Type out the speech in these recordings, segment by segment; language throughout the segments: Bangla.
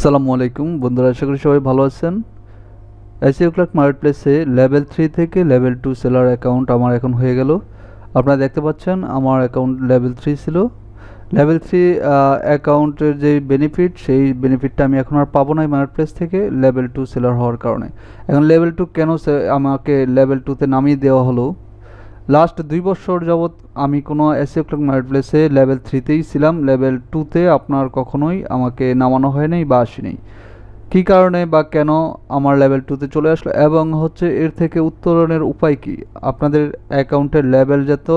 আসসালামু আলাইকুম। বন্ধুরা, আশা করি সবাই ভালো আছেন। এসিও ক্লার্ক মার্কেট প্লেসে লেভেল থ্রি থেকে লেভেল টু সেলার অ্যাকাউন্ট আমার এখন হয়ে গেল। আপনারা দেখতে পাচ্ছেন, আমার অ্যাকাউন্ট লেভেল থ্রি ছিল। লেভেল থ্রি অ্যাকাউন্টের যে বেনিফিট সেই বেনিফিটটা আমি এখন আর পাবো না মার্কেট প্লেস থেকে লেভেল টু সেলার হওয়ার কারণে। এখন লেভেল টু কেন আমাকে লেভেল টুতে নামিয়ে দেওয়া হলো? লাস্ট দুই বছর যাবৎ আমি কোনো এসিও ক্লার্ক মার্কেট প্লেসে লেভেল থ্রিতেই ছিলাম। লেভেল টুতে আপনার কখনোই আমাকে নামানো হয়নি বা আসেনি। কী কারণে বা কেন আমার লেভেল টুতে চলে আসলো এবং হচ্ছে এর থেকে উত্তরণের উপায় কি? আপনাদের অ্যাকাউন্টের লেভেল যত,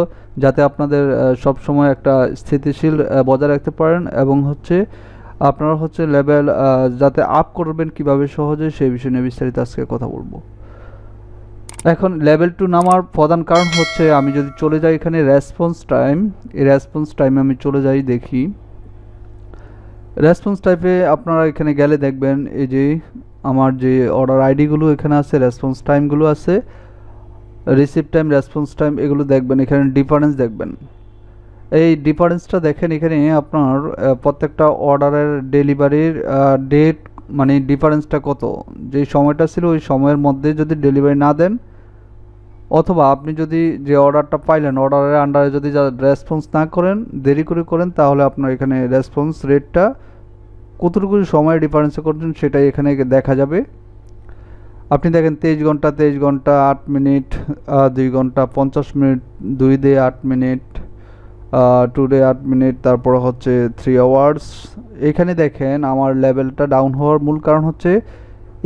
যাতে আপনাদের সব সময় একটা স্থিতিশীল বজায় রাখতে পারেন এবং হচ্ছে আপনারা হচ্ছে লেভেল যাতে আপ করবেন কীভাবে সহজে সেই বিষয় নিয়ে বিস্তারিত আজকে কথা বলব। এখন লেভেল টু নামার প্রধান কারণ হচ্ছে আমি যদি চলে যাই এখানে রেসপন্স টাইম এই রেসপন্স টাইমে আমি চলে যাই দেখি। রেসপন্স টাইপে আপনারা এখানে গেলে দেখবেন এই যে আমার যে অর্ডার আইডিগুলো এখানে আছে রেসপন্স টাইমগুলো আছে রিসিভ টাইম রেসপন্স টাইম এগুলো দেখবেন, এখানে ডিফারেন্স দেখবেন। এই ডিফারেন্সটা দেখেন এখানে আপনার প্রত্যেকটা অর্ডারের ডেলিভারির ডেট মানে ডিফারেন্সটা কত। যে সময়টা ছিল ওই সময়ের মধ্যে যদি ডেলিভারি না দেন অথবা আপনি যদি যে অর্ডারটা পাইলেন অর্ডারের আন্ডারে যদি রেসপন্স না করেন, দেরি করে করেন, তাহলে আপনার এখানে রেসপন্স রেটটা কতটুকু সময় ডিফারেন্সে করছেন সেটাই এখানে দেখা যাবে। আপনি দেখেন তেইশ ঘণ্টা তেইশ ঘণ্টা, আট মিনিট দুই ঘণ্টা, পঞ্চাশ মিনিট, দুই ডে আট মিনিট টু ডে আট মিনিট, তারপর হচ্ছে থ্রি আওয়ার্স এখানে দেখেন আমার লেভেলটা ডাউন হওয়ার মূল কারণ হচ্ছে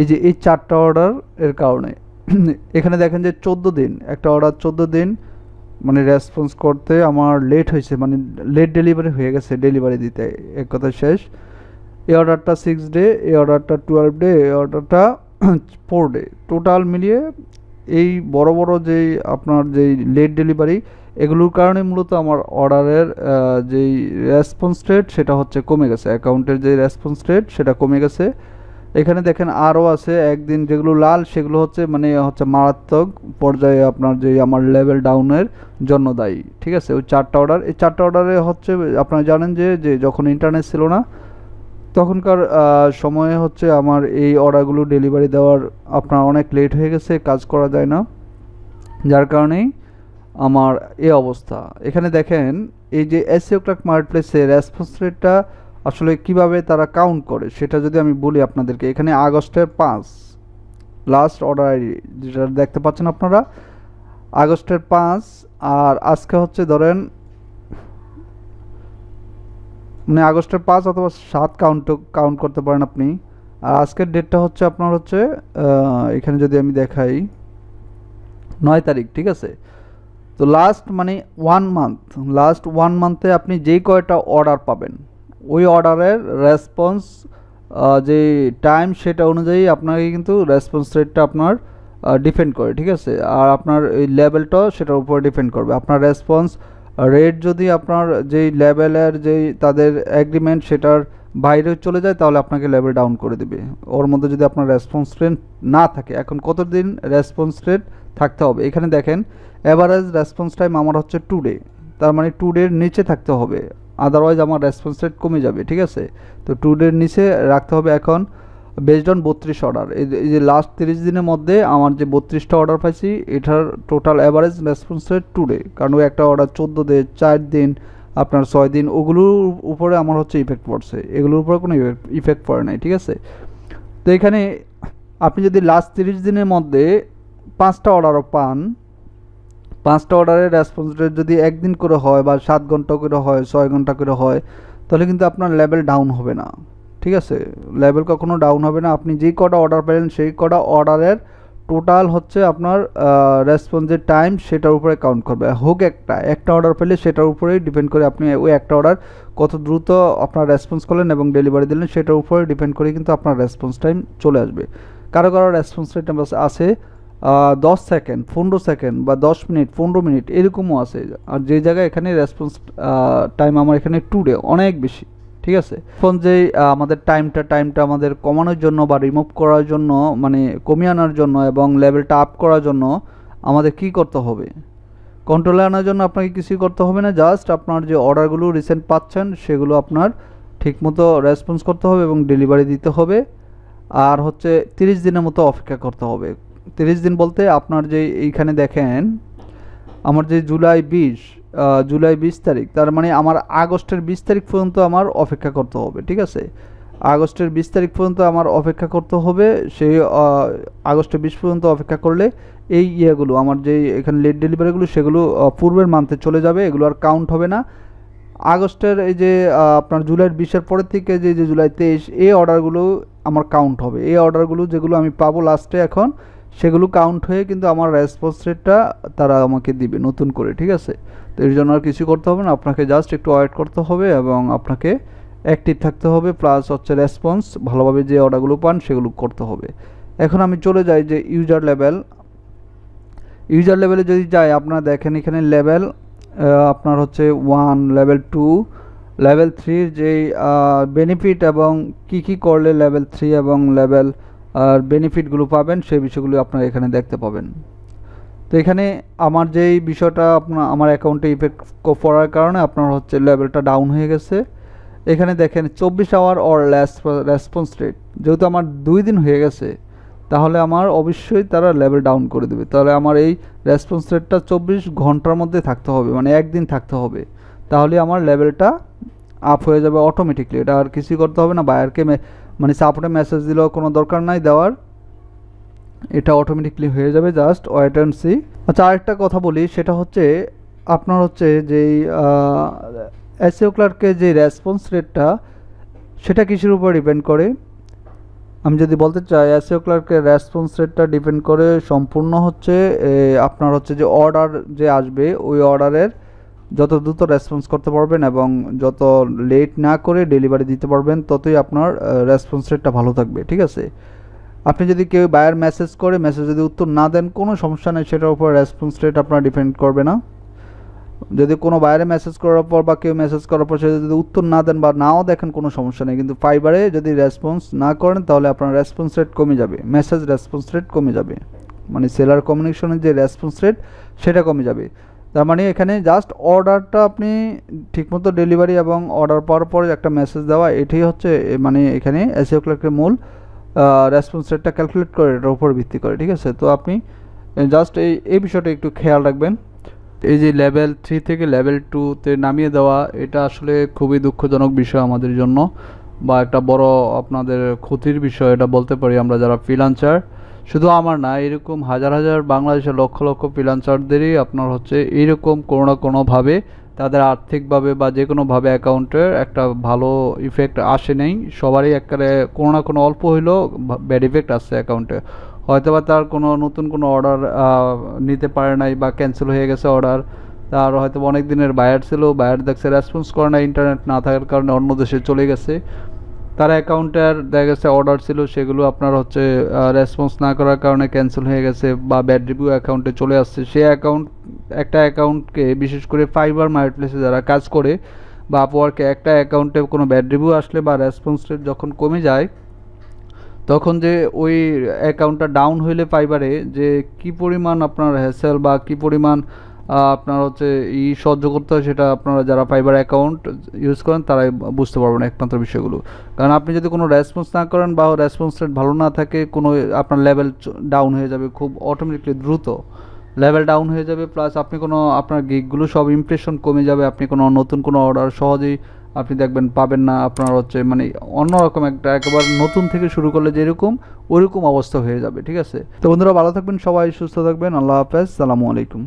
এই যে এই চারটা অর্ডার এর কারণে। এখানে দেখেন যে চোদ্দ দিন, একটা অর্ডার চোদ্দ দিন মানে রেসপন্স করতে আমার লেট হয়েছে মানে লেট ডেলিভারি হয়ে গেছে ডেলিভারি দিতে, এক কথা শেষ। এই অর্ডারটা সিক্স ডে এই অর্ডারটা টুয়েলভ ডে এই অর্ডারটা ফোর ডে টোটাল মিলিয়ে এই বড় বড় যেই আপনার যেই লেট ডেলিভারি এগুলোর কারণে মূলত আমার অর্ডারের যেই রেসপন্স রেট সেটা হচ্ছে কমে গেছে। অ্যাকাউন্টের যে রেসপন্স রেট সেটা কমে গেছে। এখানে দেখেন আরও আছে একদিন যেগুলো লাল, সেগুলো হচ্ছে মানে হচ্ছে মারাত্মক পর্যায়ে আপনার যে আমার লেভেল ডাউনের জন্য দায়ী, ঠিক আছে? ওই চারটা অর্ডার এই চারটা অর্ডারে হচ্ছে আপনারা জানেন যে যে যখন ইন্টারনেট ছিল না, তখনকার সময়ে হচ্ছে আমার এই অর্ডারগুলো ডেলিভারি দেওয়ার আপনার অনেক লেট হয়ে গেছে, কাজ করা যায় না। যার কারণেই আমার এ অবস্থা। এখানে দেখেন এই যে এসিও ক্লার্ক মার্কেট প্লেসে রেসপন্স রেটটা আসলে কীভাবে তারা কাউন্ট করে, সেটা যদি আমি বলি আপনাদেরকে, এখানে আগস্টের পাঁচ লাস্ট অর্ডার আইডি যেটা দেখতে পাচ্ছেন আপনারা, আগস্টের পাঁচ, আর আজকে হচ্ছে ধরেন মানে আগস্টের পাঁচ অথবা সাত কাউন্ট কাউন্ট করতে পারেন আপনি, আর আজকের ডেটটা হচ্ছে আপনার হচ্ছে এখানে যদি আমি দেখাই, নয় তারিখ, ঠিক আছে? তো লাস্ট মানে ওয়ান মান্থ লাস্ট ওয়ান মান্থে আপনি যেই কয়টা অর্ডার পাবেন ওই অর্ডারের রেসপন্স যে টাইম সেটা অনুযায়ী আপনাকে কিন্তু রেসপন্স রেটটা আপনার ডিপেন্ড করে, ঠিক আছে? আর আপনার এই লেভেলটাও সেটার উপর ডিপেন্ড করবে। আপনার রেসপন্স রেট যদি আপনার যেই লেভেলের যেই তাদের এগ্রিমেন্ট সেটার বাইরে চলে যায়, তাহলে আপনাকে লেভেল ডাউন করে দিবে। ওর মধ্যে যদি আপনার রেসপন্স রেট না থাকে, এখন কতদিন রেসপন্স রেট থাকতে হবে? এখানে দেখেন অ্যাভারেজ রেসপন্স টাইম আমার হচ্ছে টু ডে তার মানে টু ডের নিচে থাকতে হবে। আদারওয়াইজ আমার রেসপন্স রেট কমে যাবে, ঠিক আছে? তো টু ডের নিচে রাখতে হবে এখন বেসড অন বত্রিশ অর্ডার এই যে লাস্ট তিরিশ দিনের মধ্যে আমার যে বত্রিশটা অর্ডার পাইছি, এটার total average response rate two day কারণ ওই একটা অর্ডার চোদ্দ দিন, চার দিন, আপনার ছয় দিন, ওগুলোর উপরে আমার হচ্ছে ইফেক্ট পড়ছে। এগুলোর উপরে কোনো ইফেক্ট পড়ে নাই, ঠিক আছে? তো এখানে আপনি যদি লাস্ট তিরিশ দিনের মধ্যে পাঁচটা অর্ডারও পান পাঁচটা অর্ডারের রেসপন্স রেট যদি একদিন করে হয় বা সাত ঘণ্টা করে হয়, ছয় ঘণ্টা করে হয়, তাহলে কিন্তু আপনার লেভেল ডাউন হবে না। ঠিক আছে? লেভেল কখনো ডাউন হবে না। আপনি যেই কটা অর্ডার পেলেন সেই কটা অর্ডারের টোটাল হচ্ছে আপনার রেসপন্সের টাইম সেটার উপরে কাউন্ট করবে। হোক একটা একটা অর্ডার পেলে সেটার উপরেই ডিপেন্ড করে আপনি ওই একটা অর্ডার কত দ্রুত আপনার রেসপন্স করলেন এবং ডেলিভারি দিলেন, সেটার উপরে ডিপেন্ড করে কিন্তু আপনার রেসপন্স টাইম চলে আসবে। কারও কারও রেসপন্স টাইম আছে দশ সেকেন্ড, পনেরো সেকেন্ড বা দশ মিনিট, পনেরো মিনিট এরকমও আছে। আর যে জায়গায় এখানে রেসপন্স টাইম আমার এখানে টু ডে অনেক বেশি, ঠিক আছে? এখন যে আমাদের টাইমটা টাইমটা আমাদের কমানোর জন্য বা রিমুভ করার জন্য মানে কমিয়ে আনার জন্য এবং লেভেলটা আপ করার জন্য আমাদের কি করতে হবে? কন্ট্রোলে আনার জন্য আপনাকে কিছুই করতে হবে না জাস্ট আপনার যে অর্ডারগুলো রিসেন্ট পাচ্ছেন, সেগুলো আপনার ঠিকমতো রেসপন্স করতে হবে এবং ডেলিভারি দিতে হবে। আর হচ্ছে তিরিশ দিনের মতো অপেক্ষা করতে হবে। তিরিশ দিন বলতে আপনার যে এইখানে দেখেন, আমার যে জুলাই বিশ জুলাই বিশ তারিখ, তার মানে আমার আগস্টের বিশ তারিখ পর্যন্ত আমার অপেক্ষা করতে হবে, ঠিক আছে? আগস্টের বিশ তারিখ পর্যন্ত আমার অপেক্ষা করতে হবে, সেই আগস্টের বিশ পর্যন্ত অপেক্ষা করলে এই ইয়েগুলো, আমার যে এখানে লেট ডেলিভারিগুলো সেগুলো পূর্বের মান্থে চলে যাবে, এগুলো আর কাউন্ট হবে না। আগস্টের এই যে আপনার জুলাইয়ের বিশের পরের থেকে যে যে জুলাই তেইশ, এই অর্ডারগুলো আমার কাউন্ট হবে। এই অর্ডারগুলো যেগুলো আমি পাবো লাস্টে এখন সেগুলো কাউন্ট হয়ে কিন্তু আমার রেসপন্স রেটটা তারা আমাকে দিবে নতুন করে, ঠিক আছে? তো এর জন্য আর কিছু করতে হবে না, আপনাকে জাস্ট একটু ওয়েট করতে হবে এবং আপনাকে অ্যাক্টিভ থাকতে হবে প্লাস হচ্ছে রেসপন্স ভালোভাবে যে অর্ডারগুলো পান সেগুলো করতে হবে। এখন আমি চলে যাই যে ইউজার লেভেল ইউজার লেভেলে যদি যাই, আপনারা দেখেন এখানে লেভেল আপনার হচ্ছে ওয়ান লেভেল টু লেভেল থ্রির যেই বেনিফিট এবং কি কি করলে লেভেল থ্রি এবং লেভেল আর বেনিফিটগুলো পাবেন, সেই বিষয়গুলো আপনারা এখানে দেখতে পাবেন। তো এখানে আমার যেই বিষয়টা আপনার, আমার অ্যাকাউন্টে ইফেক্ট পড়ার কারণে আপনার হচ্ছে লেভেলটা ডাউন হয়ে গেছে। এখানে দেখেন, চব্বিশ আওয়ার অর রেসপন্স রেট যেহেতু আমার দুই দিন হয়ে গেছে, তাহলে আমার অবশ্যই তারা লেভেল ডাউন করে দেবে। তাহলে আমার এই রেসপন্স রেটটা চব্বিশ ঘণ্টার মধ্যে থাকতে হবে মানে একদিন থাকতে হবে। তাহলে আমার লেভেলটা আপ হয়ে যাবে অটোমেটিকলি এটা আর কিছুই করতে হবে না বায়ারকে মানে সাপোর্টে মেসেজ দিলেও কোনো দরকার নাই দেওয়ার। এটা অটোমেটিকলি হয়ে যাবে জাস্ট ওয়েট অ্যান্ড সি আচ্ছা আরেকটা কথা বলি, সেটা হচ্ছে আপনার হচ্ছে যেই এসিও ক্লার্কের যে রেসপন্স রেটটা সেটা কিসের উপর ডিপেন্ড করে? আমি যদি বলতে চাই এসিও ক্লার্কের রেসপন্স রেটটা ডিপেন্ড করে সম্পূর্ণ হচ্ছে আপনার হচ্ছে যে অর্ডার যে আসবে, ওই অর্ডারের যত দ্রুত রেসপন্স করতে পারবেন এবং যত লেট না করে ডেলিভারি দিতে পারবেন, ততই আপনার রেসপন্স রেটটা ভালো থাকবে, ঠিক আছে? আপনি যদি কেউ বায়ার মেসেজ করে মেসেজ যদি উত্তর না দেন, কোনো সমস্যা নেই, সেটার উপর রেসপন্স রেট আপনার ডিপেন্ড করবে না। যদি কোনো বাইরে মেসেজ করার পর বা কেউ মেসেজ করার পর সে যদি উত্তর না দেন বা নাও দেখেন, কোনো সমস্যা নেই। কিন্তু ফাইবারে যদি রেসপন্স না করেন, তাহলে আপনার রেসপন্স রেট কমে যাবে মেসেজ রেসপন্স রেট কমে যাবে। মানে সেলার কমিউনিকেশনের যে রেসপন্স রেট সেটা কমে যাবে। তার মানে এখানে জাস্ট অর্ডারটা আপনি ঠিকমতো ডেলিভারি এবং অর্ডার পাওয়ার পরে একটা মেসেজ দেওয়া, এটাই হচ্ছে মানে এখানে এসিও ক্লার্কের মূল রেসপন্স রেটটা ক্যালকুলেট করে, এটার উপর ভিত্তি করে, ঠিক আছে? তো আপনি জাস্ট এই এই বিষয়টা একটু খেয়াল রাখবেন। এই যে লেভেল থ্রি থেকে লেভেল টুতে নামিয়ে দেওয়া, এটা আসলে খুবই দুঃখজনক বিষয় আমাদের জন্য, বা একটা বড় আপনাদের ক্ষতির বিষয়, এটা বলতে পারি আমরা যারা ফ্রিলান্সার শুধু আমার না, এরকম হাজার হাজার বাংলাদেশের লক্ষ লক্ষ ফ্রিলান্সারদেরই আপনার হচ্ছে এইরকম কোনো না কোনোভাবে তাদের আর্থিকভাবে বা যে কোনোভাবে অ্যাকাউন্টের একটা ভালো ইফেক্ট আসে নেই। সবারই একবারে কোনো না কোনো অল্প হইলেও ব্যাড ইফেক্ট আসছে অ্যাকাউন্টে হয়তো বা তার কোনো নতুন কোনো অর্ডার নিতে পারে নাই বা ক্যান্সেল হয়ে গেছে অর্ডার তার হয়তো অনেক দিনের বায়ার ছিল বায়ার দেখছে রেসপন্স করে না ইন্টারনেট না থাকার কারণে অন্য দেশে চলে গেছে। তার অ্যাকাউন্টের দেখা গেছে অর্ডার ছিল, সেগুলো আপনার হচ্ছে রেসপন্স না করার কারণে ক্যান্সেল হয়ে গেছে বা ব্যাড রিভিউ অ্যাকাউন্টে চলে আসছে। সেই অ্যাকাউন্ট একটা অ্যাকাউন্টকে বিশেষ করে ফাইবার মার্কেটপ্লেসে যারা কাজ করে বা আপওয়ার্কে একটা অ্যাকাউন্টে কোনো ব্যাড রিভিউ আসলে বা রেসপন্স রেট যখন কমে যায়, তখন যে ওই অ্যাকাউন্টটা ডাউন হইলে ফাইবারে যে কি পরিমাণ আপনার হ্যাসেল বা কি পরিমাণ আপনার হচ্ছে ই সহ্য করতে হয়, সেটা আপনারা যারা ফাইবার অ্যাকাউন্ট ইউজ করেন, তারাই বুঝতে পারবেন একমাত্র বিষয়গুলো। কারণ আপনি যদি কোনো রেসপন্স না করেন বা রেসপন্স রেট ভালো না থাকে, কোনো আপনার লেভেল ডাউন হয়ে যাবে খুব অটোমেটিকলি দ্রুত। লেভেল ডাউন হয়ে যাবে প্লাস আপনি কোনো আপনার গিকগুলো সব ইমপ্রেশন কমে যাবে, আপনি কোনো নতুন কোনো অর্ডার সহজেই আপনি দেখবেন পাবেন না, আপনার হচ্ছে মানে অন্যরকম একটা একেবারে নতুন থেকে শুরু করলে যেরকম ওইরকম অবস্থা হয়ে যাবে, ঠিক আছে? তো বন্ধুরা, ভালো থাকবেন সবাই, সুস্থ থাকবেন, আল্লাহ হাফেজ, সালামু আলাইকুম।